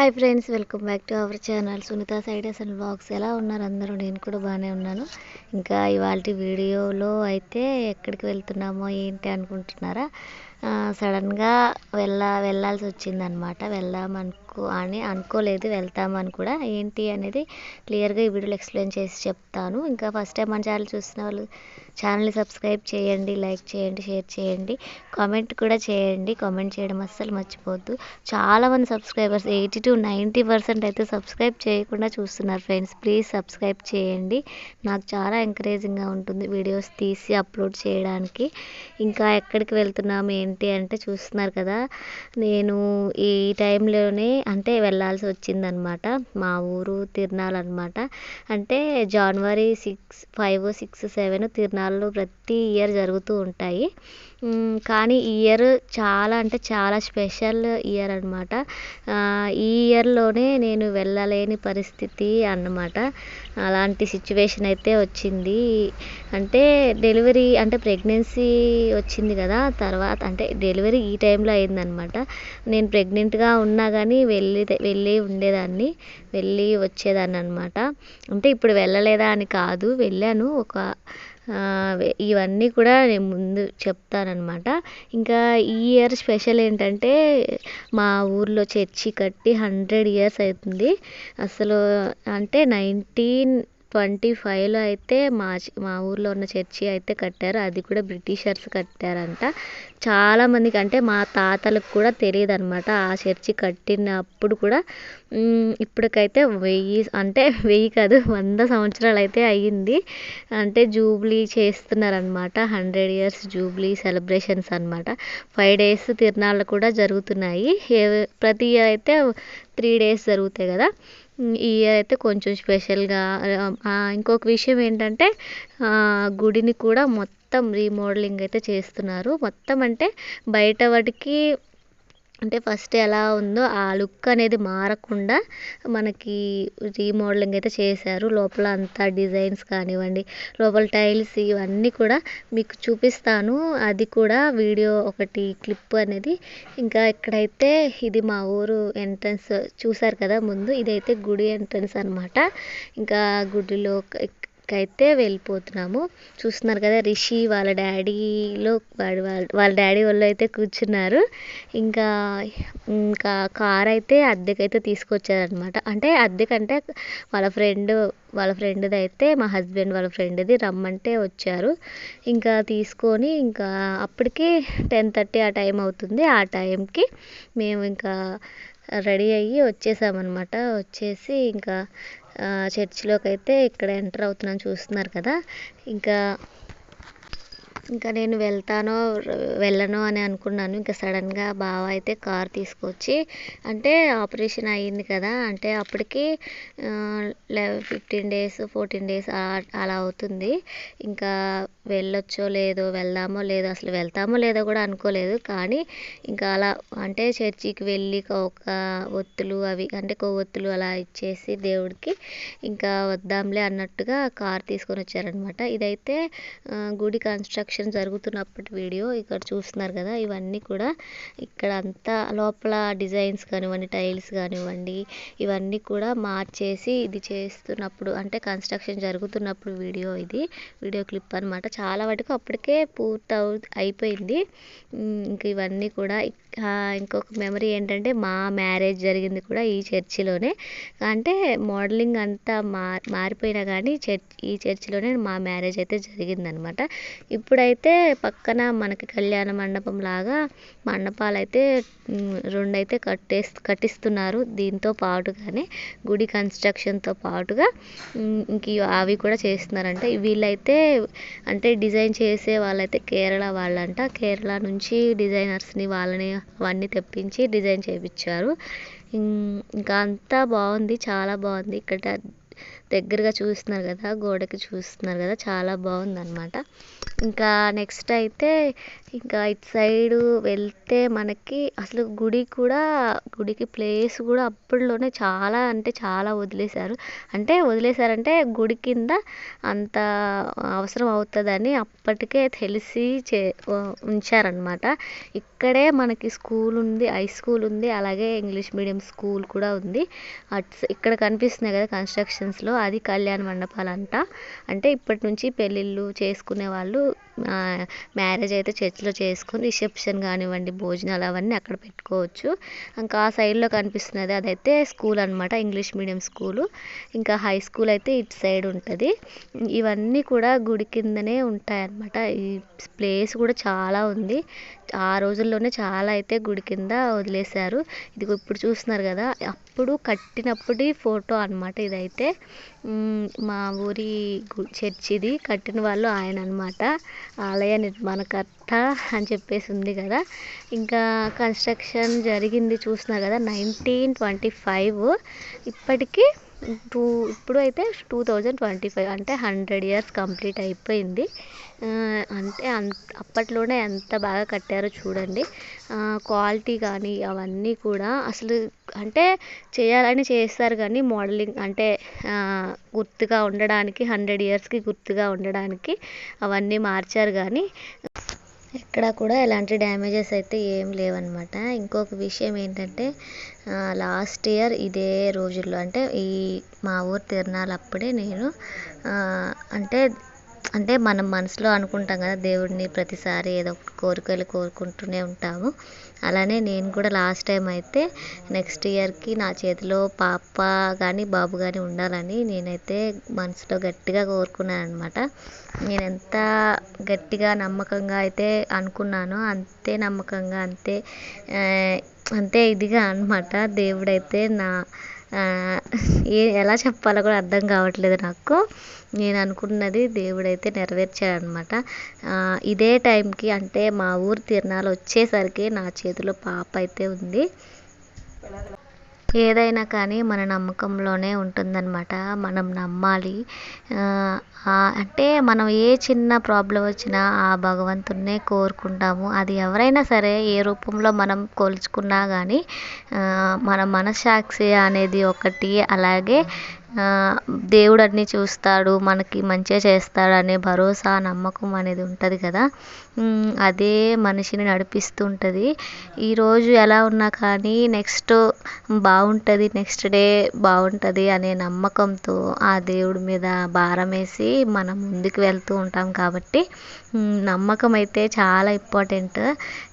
Hi friends welcome back to our channel Sunitha sides and box ఎలా ఉన్నారు అందరూ? నేను కూడా బాగానే ఉన్నాను. ఇంకా ఇవాళ వీడియోలో అయితే ఎక్కడికి వెళ్తున్నామో ఏంటి అనుకుంటున్నారా? సడన్గా వెళ్ళ వెళ్ళాల్సి వచ్చిందనమాట వెళ్దామనుకో అని అనుకోలేదు వెళ్తామని కూడా. ఏంటి అనేది క్లియర్గా ఈ వీడియోలో ఎక్స్ప్లెయిన్ చేసి చెప్తాను. ఇంకా ఫస్ట్ టైం మన ఛానల్ చూసిన వాళ్ళు ఛానల్ని సబ్స్క్రైబ్ చేయండి లైక్ చేయండి షేర్ చేయండి కామెంట్ కూడా చేయండి. కామెంట్ చేయడం అస్సలు మర్చిపోద్దు చాలామంది subscribers eighty to ninety percent అయితే సబ్స్క్రైబ్ చేయకుండా చూస్తున్నారు ఫ్రెండ్స్. ప్లీజ్ సబ్స్క్రైబ్ చేయండి. నాకు చాలా ఎంకరేజింగ్గా ఉంటుంది వీడియోస్ తీసి అప్లోడ్ చేయడానికి. ఇంకా ఎక్కడికి వెళ్తున్నాం ఏంటి అంటే చూస్తున్నారు కదా. నేను ఈ టైంలోనే అంటే వెళ్ళాల్సి వచ్చిందనమాట మా ఊరు తిరునాళ్ళు అనమాట అంటే జనవరి సిక్స్ ఫైవ్ సిక్స్ సెవెన్ తిరునాళ్ళు ప్రతి ఇయర్ జరుగుతూ ఉంటాయి. కానీ ఈ ఇయర్ చాలా అంటే చాలా స్పెషల్ ఇయర్ అనమాట ఈ ఇయర్లోనే నేను వెళ్ళలేని పరిస్థితి అన్నమాట. అలాంటి సిచ్యువేషన్ అయితే వచ్చింది. అంటే డెలివరీ అంటే ప్రెగ్నెన్సీ వచ్చింది కదా తర్వాత అంటే డెలివరీ ఈ టైంలో అయిందనమాట. నేను ప్రెగ్నెంట్గా ఉన్నా కానీ వెళ్ళి వెళ్ళి ఉండేదాన్ని వెళ్ళి వచ్చేదాన్ని అనమాట అంటే ఇప్పుడు వెళ్ళలేదా అని కాదు వెళ్ళాను. ఒక ఇవన్నీ కూడా నేను ముందు చెప్తానన్నమాట ఇంకా ఈ ఇయర్ స్పెషల్ ఏంటంటే మా ఊర్లో చర్చి కట్టి హండ్రెడ్ ఇయర్స్ అవుతుంది. అసలు అంటే నైన్టీన్ ట్వంటీ ఫైవ్లో అయితే మా మా ఊర్లో ఉన్న చర్చి అయితే కట్టారు. అది కూడా బ్రిటిషర్స్ కట్టారంట. చాలామందికి అంటే మా తాతలకు కూడా తెలియదు అనమాట ఆ చర్చి కట్టినప్పుడు కూడా. ఇప్పటికైతే వెయ్యి అంటే వెయ్యి కాదు వంద సంవత్సరాలు అయితే అయ్యింది. అంటే జూబ్లీ చేస్తున్నారనమాట హండ్రెడ్ ఇయర్స్ జూబ్లీ సెలబ్రేషన్స్ అనమాట ఫైవ్ డేస్ తిరునాళ్ళు కూడా జరుగుతున్నాయి. ఏ- ప్రతి ఇయర్ అయితే త్రీ డేస్ జరుగుతాయి కదా. ఈ ఇయర్ అయితే కొంచెం స్పెషల్గా ఇంకొక విషయం ఏంటంటే గుడిని కూడా మొత్తం రీమోడలింగ్ అయితే చేస్తున్నారు. మొత్తం అంటే బయట వాటికి అంటే ఫస్ట్ ఎలా ఉందో ఆ లుక్ అనేది మారకుండా మనకి రీమోడలింగ్ అయితే చేశారు. లోపల అంతా డిజైన్స్ కానివ్వండి లోపల టైల్స్ ఇవన్నీ కూడా మీకు చూపిస్తాను. అది కూడా వీడియో ఒకటి క్లిప్ అనేది. ఇంకా ఇక్కడైతే ఇది మా ఊరు ఎంట్రన్స్ చూసారు కదా ముందు ఇదైతే గుడి ఎంట్రన్స్ అనమాట ఇంకా గుడిలో అయితే వెళ్ళిపోతున్నాము. చూస్తున్నారు కదా రిషి వాళ్ళ డాడీలో వాడి వాళ్ళ వాళ్ళ డాడీ వాళ్ళు అయితే కూర్చున్నారు. ఇంకా ఇంకా కార్ అయితే అద్దెకైతే తీసుకొచ్చారనమాట అంటే అద్దెకంటే వాళ్ళ ఫ్రెండ్ వాళ్ళ ఫ్రెండ్ది అయితే మా హస్బెండ్ వాళ్ళ ఫ్రెండ్ది రమ్మంటే వచ్చారు. ఇంకా తీసుకొని ఇంకా అప్పటికి టెన్ థర్టీ ఆ టైం అవుతుంది. ఆ టైంకి మేము ఇంకా రెడీ అయ్యి వచ్చేసామన్నమాట. వచ్చేసి ఇంకా చర్చిలోకి అయితే ఇక్కడ ఎంటర్ అవుతున్నాను చూస్తున్నారు కదా. ఇంకా ఇంకా నేను వెళ్తానో వెళ్ళనో అని అనుకున్నాను. ఇంకా సడన్గా బావ అయితే కార్ తీసుకొచ్చి అంటే ఆపరేషన్ అయ్యింది కదా అంటే అప్పటికి ఫిఫ్టీన్ డేస్ ఫోర్టీన్ డేస్ అలా అవుతుంది. ఇంకా వెళ్ళొచ్చో లేదో వెళ్దామో లేదో అసలు వెళ్తామో లేదో కూడా అనుకోలేదు. కానీ ఇంకా అలా అంటే చర్చికి వెళ్ళి ఒక ఒత్తులు అవి అంటే కొవ్వొత్తులు అలా ఇచ్చేసి దేవుడికి ఇంకా వద్దాంలే అన్నట్టుగా కార్ తీసుకొని వచ్చారనమాట ఇదైతే గుడి కన్స్ట్రక్షన్ జరుగుతున్నప్పటి వీడియో ఇక్కడ చూస్తున్నారు కదా ఇవన్నీ కూడా ఇక్కడ అంతా లోపల డిజైన్స్ కానివ్వండి టైల్స్ కానివ్వండి ఇవన్నీ కూడా మార్చేసి ఇది చేస్తున్నప్పుడు అంటే కన్స్ట్రక్షన్ జరుగుతున్నప్పుడు వీడియో ఇది వీడియో క్లిప్ అనమాట చాలా వరకు అప్పటికే పూర్తి అయిపోయింది. ఇంక ఇవన్నీ కూడా ఇంకొక మెమరీ ఏంటంటే మా మ్యారేజ్ జరిగింది కూడా ఈ చర్చిలోనే అంటే మోడలింగ్ అంతా మా మారిపోయినా కానీ చర్చ్ ఈ చర్చిలోనే మా మ్యారేజ్ అయితే జరిగిందనమాట ఇప్పుడైతే అయితే పక్కన మనకి కళ్యాణ మండపం లాగా మండపాలు అయితే రెండు అయితే కట్టేస్ కట్టిస్తున్నారు. దీంతో పాటుగానే గుడి కన్స్ట్రక్షన్తో పాటుగా ఇంక అవి కూడా చేస్తున్నారంట. వీళ్ళైతే అంటే డిజైన్ చేసే వాళ్ళైతే కేరళ వాళ్ళంట. కేరళ నుంచి డిజైనర్స్ని వాళ్ళని అవన్నీ తెప్పించి డిజైన్ చేయించారు ఇంకా అంతా బాగుంది చాలా బాగుంది. ఇక్కడ దగ్గరగా చూస్తున్నారు కదా గోడకి చూస్తున్నారు కదా చాలా బాగుంది అనమాట ఇంకా నెక్స్ట్ అయితే ఇంకా ఇటు సైడు వెళ్తే మనకి అసలు గుడి కూడా గుడికి ప్లేస్ కూడా అప్పట్లోనే చాలా అంటే చాలా వదిలేశారు. అంటే వదిలేశారంటే గుడి కింద అంత అవసరం అవుతుందని అప్పటికే తెలిసి చే ఉంచారనమాట ఇక్కడే మనకి స్కూల్ ఉంది హై స్కూల్ ఉంది అలాగే ఇంగ్లీష్ మీడియం స్కూల్ కూడా ఉంది. అట్స్ ఇక్కడ కనిపిస్తున్నాయి కదా కన్స్ట్రక్షన్స్లో అది కళ్యాణ మండపాలంట. అంటే ఇప్పటి నుంచి పెళ్ళిళ్ళు చేసుకునే వాళ్ళు మ్యారేజ్ అయితే చర్చిలో చేసుకొని రిసెప్షన్ కానివ్వండి భోజనాలు అవన్నీ అక్కడ పెట్టుకోవచ్చు. ఇంకా ఆ సైడ్లో కనిపిస్తున్నది అదైతే స్కూల్ అనమాట ఇంగ్లీష్ మీడియం స్కూలు. ఇంకా హై స్కూల్ అయితే ఇటు సైడ్ ఉంటుంది. ఇవన్నీ కూడా గుడి కిందనే ఉంటాయన్నమాట. ఈ ప్లేస్ కూడా చాలా ఉంది. ఆ రోజుల్లోనే చాలా అయితే గుడి కింద వదిలేశారు. ఇది ఇప్పుడు చూస్తున్నారు కదా అప్పుడు కట్టినప్పటి ఫోటో అనమాట ఇదైతే. మా ఊరి చర్చ్ ఇది కట్టిన వాళ్ళు ఆయన అనమాట ఆలయ నిర్మాణకర్త అని చెప్పేసి ఉంది కదా. ఇంకా కన్స్ట్రక్షన్ జరిగింది చూస్తున్నారు కదా నైన్టీన్ ట్వంటీ ఫైవ్ ఇప్పటికీ టూ ఇప్పుడు అయితే టూ థౌజండ్ ట్వంటీ ఫైవ్ అంటే హండ్రెడ్ ఇయర్స్ కంప్లీట్ అయిపోయింది. అంటే అప్పట్లోనే ఎంత బాగా కట్టారో చూడండి. క్వాలిటీ కానీ అవన్నీ కూడా అసలు అంటే చేయాలని చేస్తారు కానీ మోడలింగ్ అంటే గుర్తుగా ఉండడానికి హండ్రెడ్ ఇయర్స్కి గుర్తుగా ఉండడానికి అవన్నీ మార్చారు కానీ ఎక్కడ కూడా ఎలాంటి డ్యామేజెస్ అయితే ఏం లేవన్నమాట. ఇంకొక విషయం ఏంటంటే లాస్ట్ ఇయర్ ఇదే రోజుల్లో అంటే ఈ మా ఊరు తిరునాళ్ళు అప్పుడే నేను అంటే అంటే మనం మనసులో అనుకుంటాం కదా దేవుడిని ప్రతిసారి ఏదో ఒక కోరికలు కోరుకుంటూనే ఉంటాము. అలానే నేను కూడా లాస్ట్ టైం అయితే నెక్స్ట్ ఇయర్కి నా చేతిలో పాప కానీ బాబు కానీ ఉండాలని నేనైతే మనసులో గట్టిగా కోరుకున్నాను అనమాట నేను ఎంత గట్టిగా నమ్మకంగా అయితే అనుకున్నానో అంతే నమ్మకంగా అంతే అంతే ఇదిగా అనమాట దేవుడైతే నా ఏ ఎలా చెప్పాలో కూడా అర్థం కావట్లేదు నాకు. నేను అనుకున్నది దేవుడైతే నెరవేర్చాడనమాట ఇదే టైంకి అంటే మా ఊరు తిరణాలు వచ్చేసరికి నా చేతిలో పాప అయితే ఉంది. ఏదైనా కానీ మన నమ్మకంలోనే ఉంటుందన్నమాట. మనం నమ్మాలి. అంటే మనం ఏ చిన్న ప్రాబ్లం వచ్చినా ఆ భగవంతుడినే కోరుకుంటాము. అది ఎవరైనా సరే ఏ రూపంలో మనం కొలుచుకున్నా కానీ మన మనస్సాక్షి అనేది ఒకటి అలాగే దేవుడు అన్నీ చూస్తాడు మనకి మంచిగా చేస్తాడు అనే భరోసా నమ్మకం అనేది ఉంటుంది కదా. అదే మనిషిని నడిపిస్తూ ఉంటుంది ఈరోజు ఎలా ఉన్నా కానీ నెక్స్ట్ బాగుంటుంది నెక్స్ట్ డే బాగుంటుంది అనే నమ్మకంతో ఆ దేవుడి మీద భారం వేసి మనం ముందుకు వెళ్తూ ఉంటాం కాబట్టి నమ్మకం అయితే చాలా ఇంపార్టెంట్.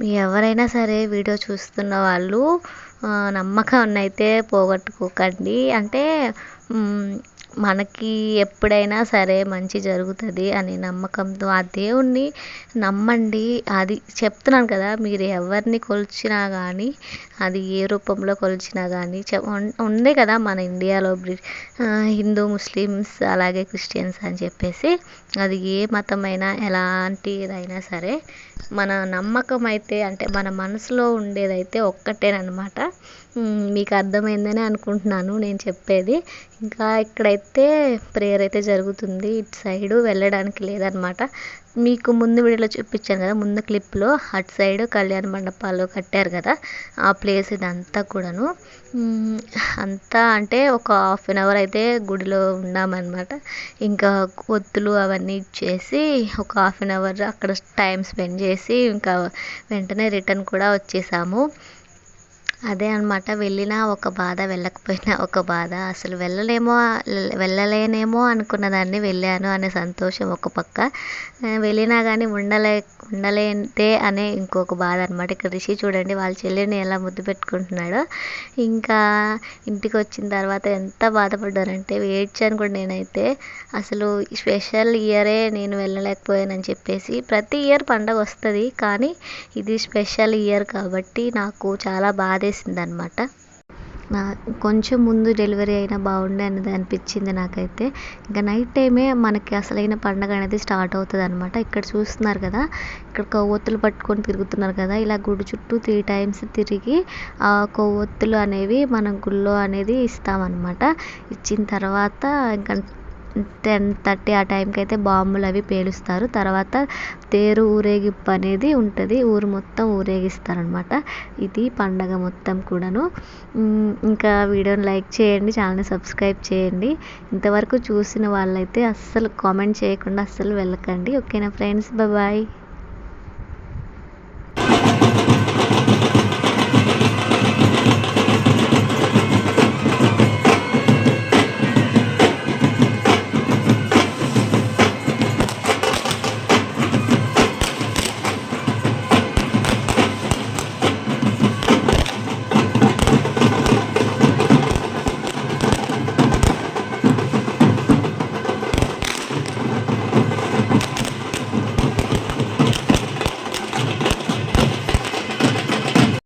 మీ ఎవరైనా సరే వీడియో చూస్తున్న వాళ్ళు నమ్మకాన్ని అయితే పోగొట్టుకోకండి. అంటే మనకి ఎప్పుడైనా సరే మంచి జరుగుతుంది అనే నమ్మకంతో ఆ దేవుణ్ణి నమ్మండి. అది చెప్తున్నాను కదా మీరు ఎవరిని కొలిచినా కానీ అది ఏ రూపంలో కొలిచినా కానీ ఉంది కదా మన ఇండియాలో హిందూ ముస్లిమ్స్ అలాగే క్రిస్టియన్స్ అని చెప్పేసి అది ఏ మతమైనా ఎలాంటిదైనా సరే మన నమ్మకం అయితే అంటే మన మనసులో ఉండేదైతే ఒక్కటేనమాట మీకు అర్థమైందని అనుకుంటున్నాను నేను చెప్పేది. ఇంకా ఇక్కడైతే ప్రేయర్ అయితే జరుగుతుంది. ఇటు సైడు వెళ్ళడానికి లేదనమాట మీకు ముందు వీడియోలో చూపించాను కదా ముందు క్లిప్లో అటు సైడ్ కళ్యాణ మండపాలు కట్టారు కదా ఆ ప్లేస్ ఇదంతా కూడాను. అంతా అంటే ఒక హాఫ్ అన్ అవర్ అయితే గుడిలో ఉన్నామన్నమాట. ఇంకా ఒత్తులు అవన్నీ ఇచ్చేసి ఒక హాఫ్ అన్ అవర్ అక్కడ టైం స్పెండ్ చేసి ఇంకా వెంటనే రిటర్న్ కూడా వచ్చేసాము. అదే అనమాట వెళ్ళినా ఒక బాధ వెళ్ళకపోయినా ఒక బాధ. అసలు వెళ్ళలేమో వెళ్ళలేనేమో అనుకున్నదాన్ని వెళ్ళాను అనే సంతోషం ఒక పక్క. వెళ్ళినా కానీ ఉండలే ఉండలేదే అనే ఇంకొక బాధ అనమాట ఇక్కడ రిషి చూడండి వాళ్ళ చెల్లిని ఎలా ముద్దు పెట్టుకుంటున్నాడో. ఇంకా ఇంటికి వచ్చిన తర్వాత ఎంత బాధపడ్డానంటే ఏడ్చాను కూడా నేనైతే. అసలు స్పెషల్ ఇయరే నేను వెళ్ళలేకపోయానని చెప్పేసి ప్రతి ఇయర్ పండగ వస్తుంది. కానీ ఇది స్పెషల్ ఇయర్ కాబట్టి నాకు చాలా బాధ అనమాట కొంచెం ముందు డెలివరీ అయినా బాగుండే అనేది అనిపించింది నాకైతే. ఇంకా నైట్ టైమే మనకి అసలైన పండగ అనేది స్టార్ట్ అవుతుంది అనమాట ఇక్కడ చూస్తున్నారు కదా ఇక్కడ కొవ్వొత్తులు పట్టుకొని తిరుగుతున్నారు కదా ఇలా గుడి చుట్టూ త్రీ టైమ్స్ తిరిగి ఆ కొవ్వొత్తులు అనేవి మనం గుళ్ళో అనేది ఇస్తామన్నమాట. ఇచ్చిన తర్వాత ఇంకా టెన్ థర్టీ ఆ టైంకి అయితే బాంబులు అవి పేలుస్తారు. తర్వాత తేరు ఊరేగింపు అనేది ఉంటుంది. ఊరు మొత్తం ఊరేగిస్తారనమాట ఇది పండగ మొత్తం కూడాను. ఇంకా వీడియోని లైక్ చేయండి ఛానల్ని సబ్స్క్రైబ్ చేయండి. ఇంతవరకు చూసిన వాళ్ళైతే అస్సలు కామెంట్ చేయకుండా అస్సలు వెళ్ళకండి. ఓకేనా ఫ్రెండ్స్? బాయ్.